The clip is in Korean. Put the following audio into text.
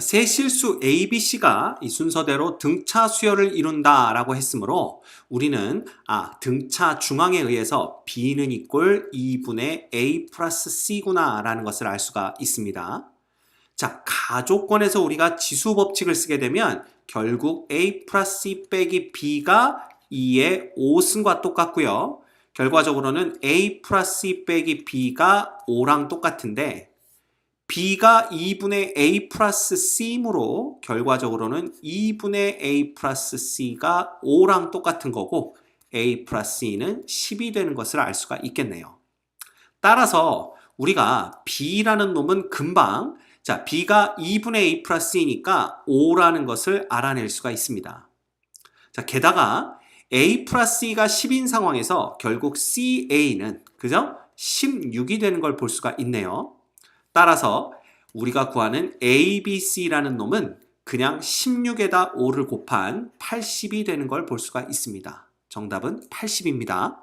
세 실수 A, B, C가 이 순서대로 등차 수열을 이룬다라고 했으므로 우리는 아 등차 중앙에 의해서 B는 이꼴 2분의 A 플러스 C구나라는 것을 알 수가 있습니다. 자, 가조건에서 우리가 지수 법칙을 쓰게 되면 결국 A 플러스 C 빼기 B가 2의 5승과 똑같고요. 결과적으로는 A 플러스 C 빼기 B가 5랑 똑같은데 B가 2분의 A 플러스 C이므로 결과적으로는 2분의 A 플러스 C가 5랑 똑같은 거고 A 플러스 C는 10이 되는 것을 알 수가 있겠네요. 따라서 우리가 B라는 놈은 금방 자 B가 2분의 A 플러스 C니까 5라는 것을 알아낼 수가 있습니다. 자 게다가 A 플러스 C가 10인 상황에서 결국 CA는 그죠? 16이 되는 걸 볼 수가 있네요. 따라서 우리가 구하는 ABC라는 놈은 그냥 16에다 5를 곱한 80이 되는 걸 볼 수가 있습니다. 정답은 80입니다.